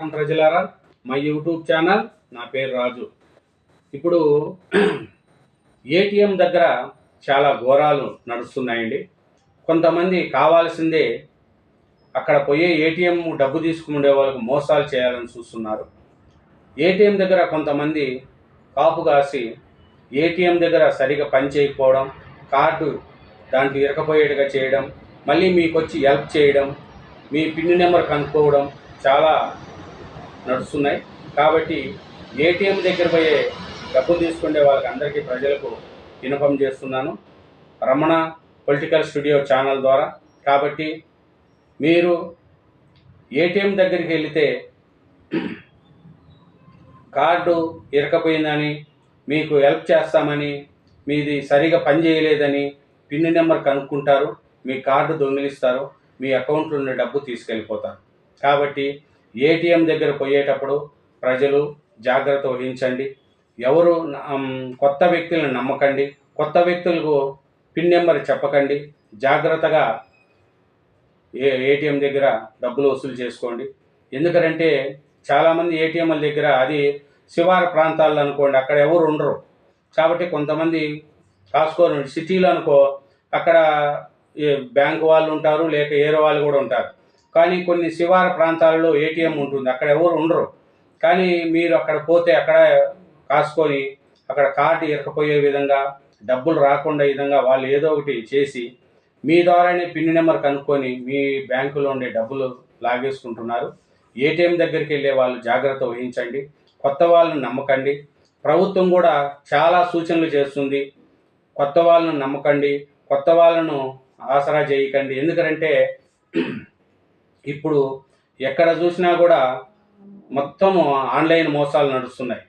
ప్రజలారా. మా YouTube channel నా పేరు రాజు. ఇప్పుడు ఏటీఎం దగ్గర చాలా ఘోరాలు నడుస్తున్నాయండి. కొంతమంది కావాల్సిందే అక్కడ పోయే ఏటీఎం డబ్బు తీసుకునే వాళ్ళకు మోసాలు చేయాలని చూస్తున్నారు. ఏటీఎం దగ్గర కొంతమంది కాపు కాసి ఏటీఎం దగ్గర సరిగా పని చేయకపోవడం కార్డు దాంట్లో ఇరకపోయేట్టుగా చేయడం మళ్ళీ మీకు వచ్చి హెల్ప్ చేయడం మీ పిన్ నెంబర్ కనుక్కోవడం చాలా నడుస్తున్నాయి. కాబట్టి ఏటీఎం దగ్గర పోయే డబ్బులు తీసుకునే వాళ్ళకి అందరికీ ప్రజలకు ఇన్ఫామ్ చేస్తున్నాను. రమణ పొలిటికల్ స్టూడియో ఛానల్ ద్వారా. కాబట్టి మీరు ఏటీఎం దగ్గరికి వెళితే కార్డు ఇరకపోయిందని మీకు హెల్ప్ చేస్తామని మీది సరిగా పని చేయలేదని పిన్ నెంబర్ కనుక్కుంటారు. మీ కార్డు దొంగిలిస్తారు. మీ అకౌంట్లో ఉన్న డబ్బు తీసుకెళ్ళిపోతారు. కాబట్టి ఏటీఎం దగ్గర పోయేటప్పుడు ప్రజలు జాగ్రత్త వహించండి. ఎవరు కొత్త వ్యక్తులను నమ్మకండి. కొత్త వ్యక్తులకు పిన్ నెంబర్ చెప్పకండి. జాగ్రత్తగా ఏ ఏటీఎం దగ్గర డబ్బులు వసూలు చేసుకోండి. ఎందుకంటే చాలామంది ఏటీఎంల దగ్గర అది శివార ప్రాంతాల్లో అనుకోండి అక్కడ ఎవరు ఉండరు. కాబట్టి కొంతమంది కాసుకోరు. సిటీలో అనుకో అక్కడ ఈ బ్యాంక్ వాళ్ళు ఉంటారు లేక ఏరో వాళ్ళు కూడా ఉంటారు. కానీ కొన్ని శివార ప్రాంతాలలో ఏటీఎం ఉంటుంది. అక్కడ ఎవరు ఉండరు. కానీ మీరు అక్కడ పోతే అక్కడ కాసుకొని అక్కడ కార్డు ఇరకపోయే విధంగా డబ్బులు రాకుండా విధంగా వాళ్ళు ఏదో ఒకటి చేసి మీ ద్వారానే పిన్ నెంబర్ కనుక్కొని మీ బ్యాంకులో ఉండే డబ్బులు లాగేసుకుంటున్నారు. ఏటీఎం దగ్గరికి వెళ్ళే వాళ్ళు జాగ్రత్త వహించండి. కొత్త వాళ్ళని నమ్మకండి. ప్రభుత్వం కూడా చాలా సూచనలు చేస్తుంది. కొత్త వాళ్ళను నమ్మకండి. కొత్త వాళ్ళను ఆసరా చేయకండి. ఎందుకంటే ఇప్పుడు ఎక్కడ చూసినా కూడా మొత్తము ఆన్లైన్ మోసాలు నడుస్తున్నాయి.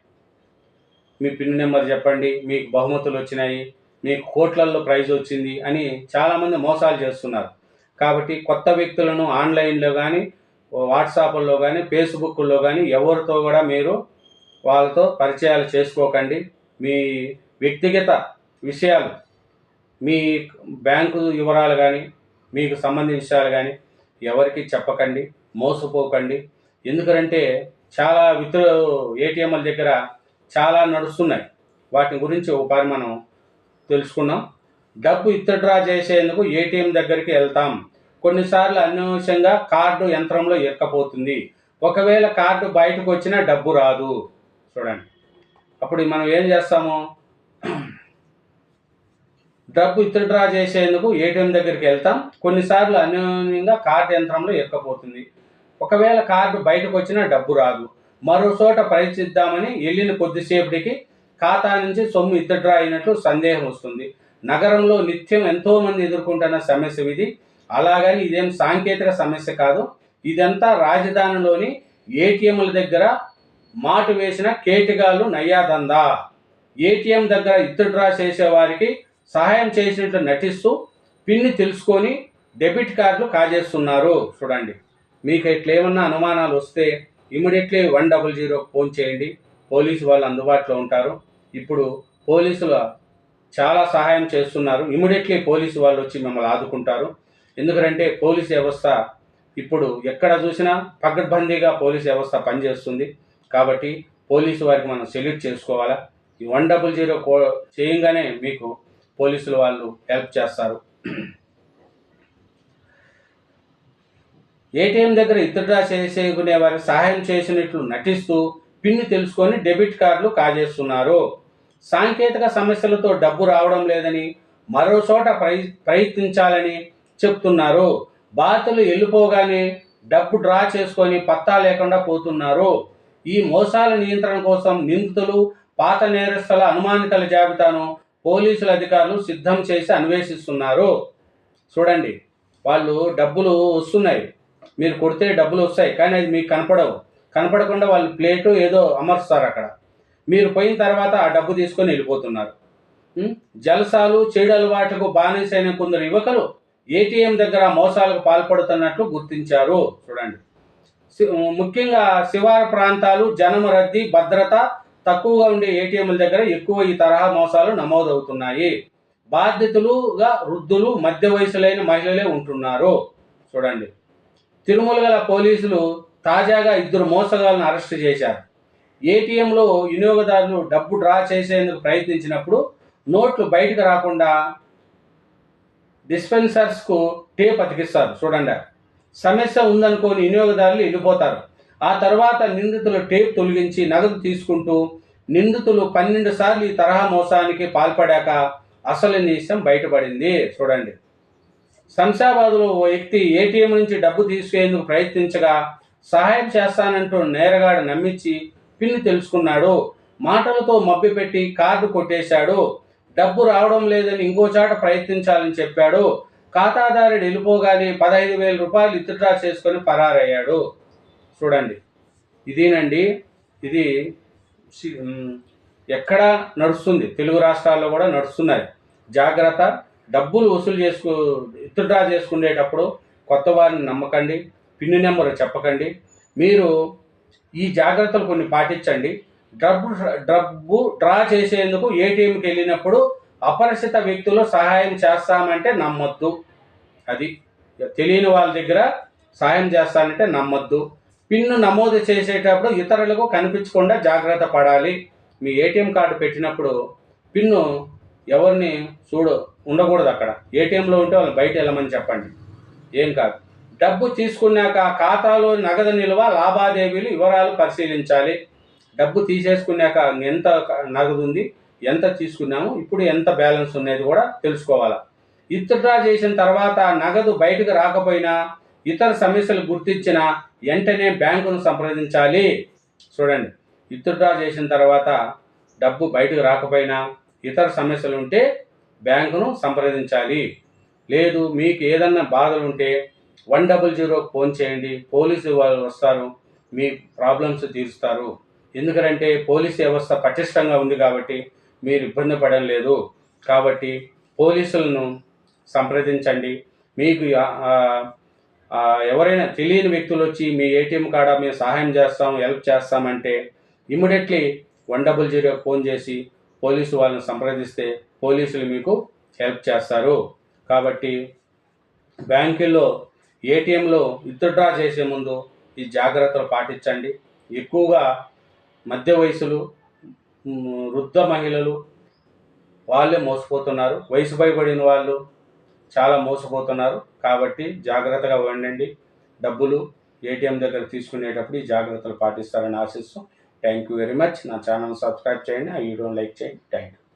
మీ పిన్ నెంబర్ చెప్పండి మీకు బహుమతులు వచ్చినాయి మీకు కోట్లల్లో ప్రైజ్ వచ్చింది అని చాలామంది మోసాలు చేస్తున్నారు. కాబట్టి కొత్త వ్యక్తులను ఆన్లైన్లో కానీ వాట్సాప్లో కానీ ఫేస్బుక్లో కానీ ఎవరితో కూడా మీరు వాళ్ళతో పరిచయాలు చేసుకోకండి. మీ వ్యక్తిగత విషయాలు మీ బ్యాంకు వివరాలు కానీ మీకు సంబంధించిన విషయాలు కానీ ఎవరికి చెప్పకండి మోసపోకండి. ఎందుకంటే చాలా విత్ ఏటీఎంల దగ్గర చాలా నడుస్తున్నాయి. వాటి గురించి ఒకసారి మనం తెలుసుకున్నాం డబ్బు విత్డ్రా చేసేందుకు ఏటీఎం దగ్గరికి వెళ్తాం. కొన్నిసార్లు అనవసరంగా కార్డు యంత్రంలో ఇరకపోతుంది ఒకవేళ కార్డు బయటకు వచ్చినా డబ్బు రాదు. చూడండి. అప్పుడు మనం ఏం చేస్తాము? డబ్బు విత్డ్రా చేసేందుకు ఏటీఎం దగ్గరికి వెళ్తాం. కొన్నిసార్లు అన్యోన్యంగా కార్డు యంత్రంలో ఎక్కపోతుంది ఒకవేళ కార్డు బయటకు వచ్చినా డబ్బు రాదు. మరో చోట ప్రయత్నిద్దామని వెళ్ళిన కొద్దిసేపటికి ఖాతా నుంచి సొమ్ము విత్డ్రా అయినట్లు సందేహం వస్తుంది. నగరంలో నిత్యం ఎంతోమంది ఎదుర్కొంటున్న సమస్య ఇది. అలాగని ఇదేం సాంకేతిక సమస్య కాదు. ఇదంతా రాజధానిలోని ఏటీఎంల దగ్గర మాటు వేసిన కేటిగాళ్ళు నయ్యాదందా? ఏటీఎం దగ్గర విత్డ్రా చేసేవారికి సహాయం చేసినట్లు నటిస్తూ పిన్ని తెలుసుకొని డెబిట్ కార్డులు కాజేస్తున్నారు. చూడండి. మీకు ఇట్లా ఏమన్నా అనుమానాలు వస్తే immediately one double zero phone చేయండి. పోలీసు వాళ్ళు అందుబాటులో ఉంటారు. ఇప్పుడు పోలీసులు చాలా సహాయం చేస్తున్నారు. ఇమీడియట్లీ పోలీసు వాళ్ళు వచ్చి మిమ్మల్ని ఆదుకుంటారు. ఎందుకంటే పోలీస్ వ్యవస్థ ఇప్పుడు ఎక్కడ చూసినా పగడ్బందీగా పోలీస్ వ్యవస్థ పనిచేస్తుంది. కాబట్టి పోలీసు వారికి మనం సెల్యూట్ చేసుకోవాలా? ఈ వన్ డబుల్ జీరో కో చేయంగానే మీకు పోలీసులు వాళ్ళు హెల్ప్ చేస్తారు. ఏటీఎం దగ్గర విత్డ్రా చేసేకునే వారికి సహాయం చేసినట్లు నటిస్తూ పిన్ తెలుసుకొని డెబిట్ కార్డులు కాజేస్తున్నారు. సాంకేతిక సమస్యలతో డబ్బు రావడం లేదని మరో చోట ప్రయత్నించాలని చెప్తున్నారు. బాధితులు వెళ్ళిపోగానే డబ్బు డ్రా చేసుకొని పత్తా లేకుండా పోతున్నారు. ఈ మోసాల నియంత్రణ కోసం నిందితులు పాత నేరస్తుల అనుమానితుల జాబితాను పోలీసుల అధికారులు సిద్ధం చేసి అన్వేషిస్తున్నారు. చూడండి వాళ్ళు డబ్బులు వస్తున్నాయి. మీరు కొడితే డబ్బులు వస్తాయి కానీ అది మీకు కనపడవు. కనపడకుండా వాళ్ళు ప్లేటు ఏదో అమర్స్తారు అక్కడ. మీరు పోయిన తర్వాత ఆ డబ్బు తీసుకొని వెళ్ళిపోతున్నారు. జలసాలు చెడు అలవాట్లకు బానిసైన కొందరు యువకులు ఏటీఎం దగ్గర మోసాలకు పాల్పడుతున్నట్లు గుర్తించారు. చూడండి. సి- ముఖ్యంగా శివారు ప్రాంతాలు జనం రద్దీ భద్రత తక్కువగా ఉండే ఏటీఎంల దగ్గర ఎక్కువ ఈ తరహా మోసాలు నమోదవుతున్నాయి. బాధితులుగా వృద్ధులు మధ్య వయసులైన మహిళలే ఉంటున్నారు. చూడండి. తిరుమల గల పోలీసులు తాజాగా ఇద్దరు మోసగాలను అరెస్ట్ చేశారు. ఏటీఎంలో వినియోగదారులు డబ్బు డ్రా చేసేందుకు ప్రయత్నించినప్పుడు నోట్లు బయటకు రాకుండా డిస్పెన్సర్స్కు టేప్ అతికిస్తారు. చూడండి. సమస్య ఉందనుకోని వినియోగదారులు వెళ్ళిపోతారు. ఆ తర్వాత నిందితుల టేప్ తొలగించి నగదు తీసుకుంటూ నిందితులు పన్నెండు సార్లు ఈ తరహా మోసానికి పాల్పడాక అసలు నిషం బయటపడింది. చూడండి. శంషాబాద్లో ఓ వ్యక్తి ఏటీఎం నుంచి డబ్బు తీసుకునేందుకు ప్రయత్నించగా సహాయం చేస్తానంటూ నేరగాడు నమ్మించి పిన్ తెలుసుకున్నాడు. మాటలతో మభ్యపెట్టి కార్డు కొట్టేశాడు. డబ్బు రావడం లేదని ఇంకో చాట ప్రయత్నించాలని చెప్పాడు. ఖాతాదారుడు వెళ్ళిపోగానే పదహైదు వేల రూపాయలు విత్డ్రా చేసుకొని పరారయ్యాడు. చూడండి. ఇదేనండి ఇది సి- ఎక్కడ నడుస్తుంది తెలుగు రాష్ట్రాల్లో కూడా నడుస్తున్నాయి. జాగ్రత్త డబ్బులు వసూలు చేసుకు విత్డ్రా చేసుకునేటప్పుడు కొత్త వారిని నమ్మకండి పిన్ నెంబర్ చెప్పకండి. మీరు ఈ జాగ్రత్తలు కొన్ని పాటించండి. డబ్బు డబ్బు డ్రా చేసేందుకు ఏటీఎంకి వెళ్ళినప్పుడు అపరిచిత వ్యక్తులు సహాయం చేస్తామంటే నమ్మొద్దు. అది తెలియని వాళ్ళ దగ్గర సహాయం చేస్తానంటే నమ్మొద్దు. పిన్ను నమోదు చేసేటప్పుడు ఇతరులకు కనిపించకుండా జాగ్రత్త పడాలి. మీ ఏటీఎం కార్డు పెట్టినప్పుడు పిన్ను ఎవరిని చూడు ఉండకూడదు అక్కడ. ఏటీఎంలో ఉంటే వాళ్ళు బయట వెళ్ళమని చెప్పండి. ఏం కాదు. డబ్బు తీసుకున్నాక ఖాతాలో నగదు నిల్వ లావాదేవీలు వివరాలు పరిశీలించాలి. డబ్బు తీసేసుకున్నాక ఎంత నగదు ఉంది ఎంత తీసుకున్నాము ఇప్పుడు ఎంత బ్యాలెన్స్ ఉన్నది కూడా తెలుసుకోవాలి. విత్డ్రా చేసిన తర్వాత నగదు బయటకు రాకపోయినా ఇతర సమస్యలు గుర్తించిన వెంటనే బ్యాంకును సంప్రదించాలి. చూడండి విత్డ్రా చేసిన తర్వాత డబ్బు బయటకు రాకపోయినా ఇతర సమస్యలు ఉంటే బ్యాంకును సంప్రదించాలి. లేదు మీకు ఏదన్నా బాధలు ఉంటే వన్ డబుల్ జీరో ఫోన్ చేయండి. పోలీసు వాళ్ళు వస్తారు మీ ప్రాబ్లమ్స్ తీరుస్తారు. ఎందుకంటే పోలీస్ వ్యవస్థ పటిష్టంగా ఉంది కాబట్టి మీరు ఇబ్బంది పడడం లేదు. కాబట్టి పోలీసులను సంప్రదించండి. మీకు ఎవరైనా తెలియని వ్యక్తులు వచ్చి మీ ఏటీఎం కాడ మేము సహాయం చేస్తాం హెల్ప్ చేస్తామంటే immediately one double zero phone చేసి పోలీసు వాళ్ళని సంప్రదిస్తే పోలీసులు మీకు హెల్ప్ చేస్తారు. కాబట్టి బ్యాంకుల్లో ఏటీఎంలో విత్డ్రా చేసే ముందు ఈ జాగ్రత్తలు పాటించండి. ఎక్కువగా మధ్య వయసులు వృద్ధ మహిళలు వాళ్ళే మోసపోతున్నారు. వయసు భయపడిన వాళ్ళు చాలా మోసపోతున్నారు. కాబట్టి జాగ్రత్తగా ఉండండి. డబ్బులు ఏటీఎం దగ్గర తీసుకునేటప్పుడు ఈ జాగ్రత్తలు పాటిస్తారని ఆశిస్తూ. థ్యాంక్ యూ వెరీ మచ్ నా ఛానల్ సబ్స్క్రైబ్ చేయండి. ఆ వీడియోని లైక్ చేయండి. Thank you